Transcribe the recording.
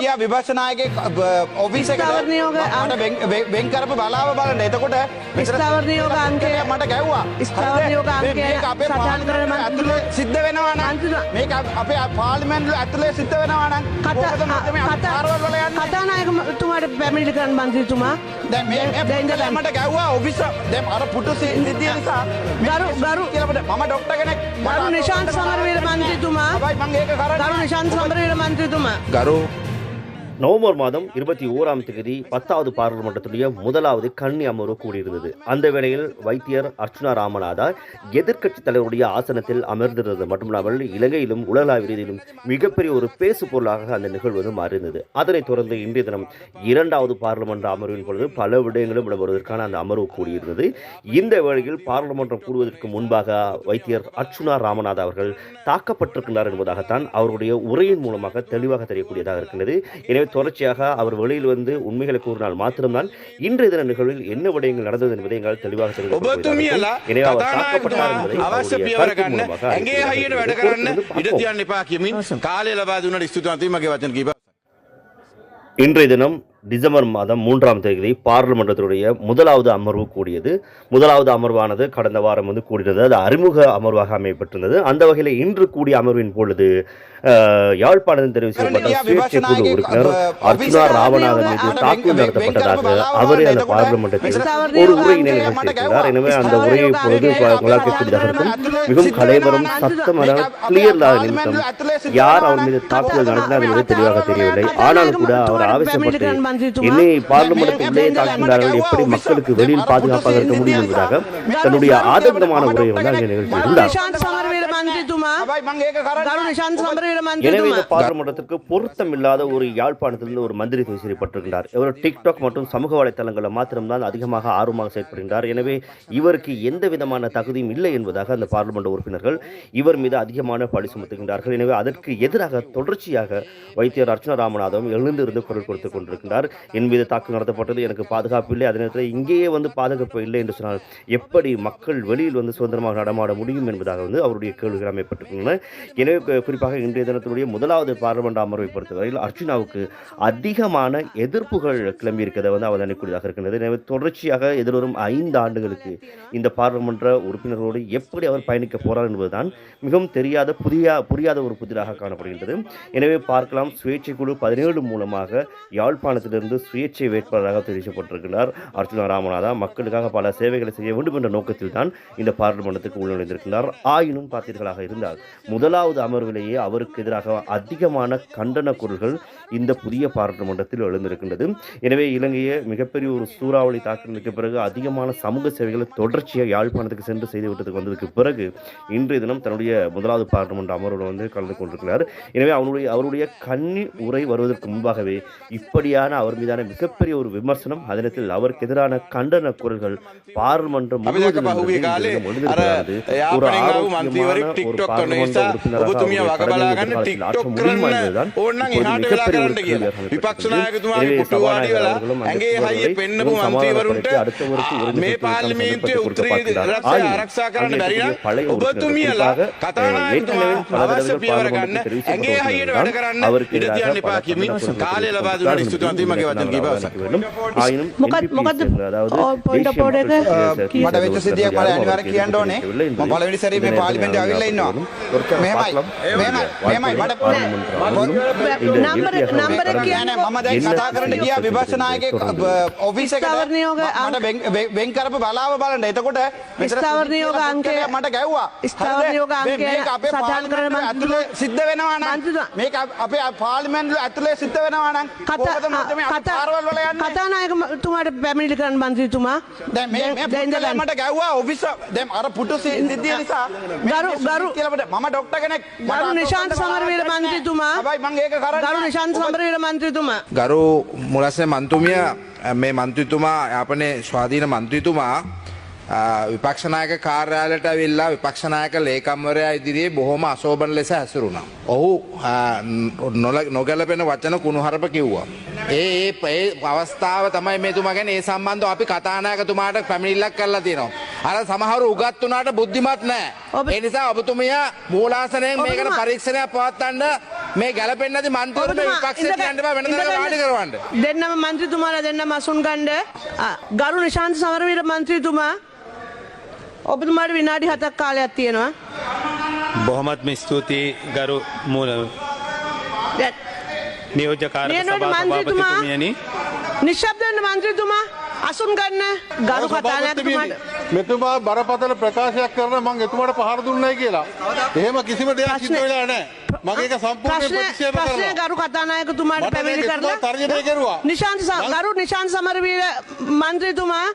ගියා විභාෂනායගේ ඔෆිස් එකට මට වෙන්- කරපු බලාව බලන්න. එතකොට ස්ථාවර නියෝග අංකය මට ගැව්වා ස්ථාවර? නියෝග අංකය අපේ පාර්ලිමේන්තුවේ ඇතුලේ සිද්ධ වෙනවා නම් මේක අපේ පාර්ලිමේන්තුවේ ඇතුලේ සිද්ධ වෙනවා නම් කතානායකතුමාට පැමිණිලි කරන්න මන්ත්‍රීතුමා දැන් මේ දැන් මට ගැව්වා ඔෆිස් දැන් අර පුටු සිද්ධිය නිසා ගරු- ගරු- කියලා මම ඩොක්ටර් කෙනෙක්. ගරු නිශාන්ත සමරවීර මන්ත්‍රීතුමා. ගරු නිශාන්ත සමරවීර මන්ත්‍රීතුමා. ගරු நவம்பர் மாதம் இருபத்தி ஓராம் தேதி பத்தாவது பாராளுமன்றத்துடைய முதலாவது கன்னி அமர்வு கூடியிருந்தது. அந்த வேளையில் வைத்தியர் அர்ச்சுனா ராமநாதா எதிர்க்கட்சித் தலைவருடைய ஆசனத்தில் அமர்ந்திருந்தது. மட்டுமில்லாமல் இலங்கையிலும் உலகளாவிய ரீதியிலும் மிகப்பெரிய ஒரு பேசு பொருளாக அந்த நிகழ்வு வந்து மாறியிருந்தது. அதனைத் தொடர்ந்து இன்றைய தினம் இரண்டாவது பாராளுமன்ற அமர்வின் பொழுது பல விடயங்களும் இடம்பெறுவதற்கான அந்த அமர்வு கூடியிருந்தது. இந்த வேளையில் பாராளுமன்றம் கூடுவதற்கு முன்பாக வைத்தியர் அர்ச்சுனா ராமநாத் அவர்கள் தாக்கப்பட்டிருக்கிறார் என்பதாகத்தான் அவருடைய உரையின் மூலமாக தெளிவாக தெரியக்கூடியதாக இருக்கின்றது. எனவே தொடர்ச்சியாக அவர் வெளியில் வந்து உண்மைகளை கூறினால் மாத்திரம்தான் இன்றைய தின நிகழ்வில் என்ன விடயங்கள் நடந்தது என்பதை எங்களால் தெளிவாக தெரிவித்து இன்றைய தினம் டிசம்பர் மாதம் மூன்றாம் தேதி பாராளுமன்றத்தினுடைய முதலாவது அமர்வு கூடியது. முதலாவது அமர்வானது கடந்த வாரம் வந்து கூடினது அது அறிமுக அமர்வாக அமையப்பட்டிருந்தது. அந்த வகையில் இன்று கூடிய அமர்வின் பொழுது அஹ், யாழ்ப்பாணத்தில் தெரிவு செய்யப்பட்ட சுயேட்சை குழு உறுப்பினர் அர்ச்சுனா ராமநாதன் மீது தாக்குதல் நடத்தப்பட்டதாக அவரே அந்த பாராளுமன்றத்தில் ஒரு உரையினை நிகழ்த்தியிருக்கிறார் எனவே அந்த உரையை இப்பொழுது உங்களால் கேட்கக்கூடியதாக இருக்கும் மிகவும் கலைவரம் சத்தமான கிளியர்லாக நிமித்தம் யார் அவர் மீது தாக்குதல் நடத்தினார் என்பது தெளிவாக தெரியவில்லை. ஆனாலும் கூட அவர் ஆவேசப்பட்டு என்னை பார்லிமெண்ட்டுக்கு உள்ளே தாக்குகிறார்கள் எப்படி மக்களுக்கு வெளியில் பாதுகாப்பாக இருக்க முடியும் என்பதாக தன்னுடைய ஆதங்கமான உரையை வந்து அங்கே நிகழ்த்தியிருந்தார் எனவே இந்த பாராளுமன்றத்திற்கு பொருத்தமில்லாத ஒரு யாழ்ப்பாணத்திலிருந்து ஒரு மந்திரி தேர்வு செய்யப்பட்டிருக்கிறார் இவர் டிக்டாக் மற்றும் சமூக வலைதளங்களில் மாத்திரம்தான் அதிகமாக ஆர்வமாக செயல்படுகின்றார் எனவே இவருக்கு எந்த விதமான தகுதியும் இல்லை என்பதாக அந்த பாராளுமன்ற உறுப்பினர்கள் இவர் மீது அதிகமான பழி எனவே அதற்கு எதிராக தொடர்ச்சியாக வைத்தியர் அர்ச்சனா ராமநாதம் எழுந்திருந்து குரல் கொடுத்து கொண்டிருக்கின்றார். என் மீது தாக்கு நடத்தப்பட்டது எனக்கு பாதுகாப்பு இல்லை. அதே நேரத்தில் இங்கேயே வந்து பாதுகாப்பு இல்லை என்று சொன்னார் எப்படி மக்கள் வெளியில் வந்து சுதந்திரமாக நடமாட முடியும் என்பதாக வந்து அவருடைய கேள்விகள் அமைப்பட்டிருக்கின்றன எனவே குறிப்பாக இன்றைய தினத்தினுடைய முதலாவது பார்லிமெண்ட் அமர்வை பொறுத்தவரையில் அர்ஜுனாவுக்கு அதிகமான எதிர்ப்புகள் கிளம்பி இருக்கிறத வந்து அவதானிக்கூடியதாக இருக்கின்றது. எனவே தொடர்ச்சியாக எதிர்வரும் ஐந்து ஆண்டுகளுக்கு இந்த பாராளுமன்ற உறுப்பினர்களோடு எப்படி அவர் பயணிக்க போகிறார் என்பதுதான் மிகவும் தெரியாத புதிய புரியாத ஒரு புதிராக காணப்படுகின்றது. எனவே பார்க்கலாம். சுயேட்சை குழு பதினேழு மூலமாக யாழ்ப்பாணத்திலிருந்து சுயேட்சை வேட்பாளராக தெரிவிக்கப்பட்டிருக்கிறார் அர்ஜுனா ராமநாதா. மக்களுக்காக பல சேவைகளை செய்ய வேண்டும் என்ற நோக்கத்தில் தான் இந்த பாராளுமன்றத்துக்கு உள்நுழைந்திருக்கிறார். ஆயினும் நீதிபதிகளாக இருந்தார். முதலாவது அமர்விலேயே அவருக்கு எதிராக அதிகமான கண்டன குரல்கள் இந்த புதிய பாராளுமன்றத்தில் எழுந்திருக்கின்றது. எனவே இலங்கையை மிகப்பெரிய ஒரு சூறாவளி தாக்கினதுக்கு பிறகு அதிகமான சமூக சேவைகளை தொடர்ச்சியாக யாழ்ப்பாணத்துக்கு சென்று செய்துவிட்டதுக்கு வந்ததுக்கு பிறகு இன்றைய தினம் தன்னுடைய முதலாவது பாராளுமன்ற அமர்வில் வந்து கலந்து கொண்டிருக்கிறார். எனவே அவருடைய அவருடைய கண்ணி உரை வருவதற்கு முன்பாகவே இப்படியான அவர் மீதான மிகப்பெரிய ஒரு விமர்சனம் அதனத்தில் அவருக்கு எதிரான கண்டன குரல்கள் பாராளுமன்றம் முழுவதும் ஒரு ஆரோக்கியமான ටික්ටොක් කරන නිසා ඔබ තුමිය වග බලාගන්න ටික්ටොක් කරන්න ඕනනම් එහාට වෙලා කරන්න කියලා විපක්ෂ නායකතුමාගේ පුටු වාඩි වෙලා ඇඟේ හයිය පෙන්නපු මන්ත්‍රීවරුන්ට මේ පාර්ලිමේන්තුවේ උත්තරී රක්ෂා ආරක්ෂා කරන්න බැරි නම් ඔබ තුමියලා කතානායකතුමා අවශ්‍ය පියවර ගන්න ඇඟේ හයියට වැඩ කරන්න ඉඩ තියන්න එපා කියමින් කාලය ලබා දුන්න ස්තුතිවන්තයි මගේ වචන කීප මොකක්ද මොකක්ද පොයින්ට් අපෝඩ් එක මට වෙච්ච සිද්ධියක් මම අනිවාර්යයෙන් කියන්න ඕනේ මම පළවෙනි සැරේ මේ පාර්ලිමේන්තුවේ நேரத்தில் අවිල්ලා ඉන්නවා தொடர்ச்சியாக මෙහෙමයි பார்க்கலாம். මෙහෙමයි මෙහෙමයි මට பாராளுமன்ற அமர்விலும் இந்த නම්බර- இறுதியாக නම්බර கடந்த කියන්න නෑ නෑ මම දැන් என்ன කතා කරන්න ගියා සිද්ධියක් විභාෂනායගේ தொடர்ந்து ඔෆිස් එකට ස්ථාවර නියෝග මට වෙන්- වෙන්- වෙන් කරපු බලාව බලන්න එතකොට මෙතන ස්ථාවර නියෝග සිද්ධිය අංකය මට ගැව්වා ස්ථාවර හරිද? නියෝග මේ- අංකය මේක අපේ සටහන් කරන පාර්ලිමේන්තුවේ ඇතුලේ සිද්ධ වෙනවා නම් මන්ත්‍රීතුමා. මේක අපේ පාර්ලිමේන්තුවේ ඇතුලේ සිද්ධ වෙනවා නම් කොහොමද මට මේ අත්කාරවල වල යන්නේ කතානායකතුමාට පැමිණිලි කරන්න මන්ත්‍රීතුමා දැන් මේ මේ දැන් ඉඳලා පුද්ගලයා මට ගැව්වා ඔෆිස් දැන් අර පුටු සිද්ධිය නිසා මේ- ගරු- මේ ගරු- කියලා මට- මම ඩොක්ටර් කෙනෙක් ගරු නිශාන්ත සමරවීර මන්ත්‍රීතුමා. හැබැයි මම ඒක කරන්නේ ගරු. නිශාන්ත සමරවීර මන්ත්‍රීතුමා ගරු මුලස්සේ මන්තුමිය මේ මන්ත්‍රතුමා යාපනේ ස්වාධීන මන්ත්‍රතුමා විපක්ෂනායක කාර්යාලට විල්ලා විපක්ෂනායක ලේකම්වරයා ඉදිරියේ බොහොම අසෝබන ලෙස හැසුරුණා. ඔහු නොගැලපෙන වචන කුණුහරප කිව්වා. ඒ ඒ අවස්ථාව තමයි මේතුමා ගැන ඒ සම්බන්ධව අපි කතානායකතුමාට පැමිණිල්ලක් කරලා තියෙනවා. අර සමහරු උගත් වුණාට බුද්ධිමත් නැහැ. ඒ නිසා ඔබතුමිය මූලාසනයෙන් මේකට පරීක්ෂණයක් පවත්වන්න මේ ගැලපෙන්නේ නැති මන්ත්‍රීවරු මේ ඔබතුමා විපක්ෂයට යන්න බෑ වෙන ඉඳගන්න- වාඩි කරවන්න. දෙන්නම මන්ත්‍රීතුමාලා දෙන්නම අසුන් ගණ්ඩ ගරු නිශාන්ත සමරවීර මන්ත්‍රීතුමා ඔබතුමාට විනාඩි හතක් කාලයක් තියෙනවා බොහොමත්ම ස්තුතියි ගරු මූල මන්ත්‍රීතුමා සභාපතිතුමියනි නිශ්ශබ්දන්න මන්ත්‍රීතුමා අසුන් ගන්න ගරු කතානයක්තුමාට මෙතුමා බරපතල ප්‍රකාශයක් කරන මං එතුමාට පහර දුන්නයි කියලා. එහෙම කිසිම දෙයක් සිද්ධ ප්‍රශ්නේ- වෙලා නැහැ. මම ඒක සම්පූර්ණයෙන් ප්‍රතික්ෂේප කරනවා. ගරු කතානායකතුමාට මට පැමිණි කරලා තර්ජනය කෙරුවා. නිශාන්ත ගරු නිශාන්ත සමරවීර මන්ත්‍රීතුමා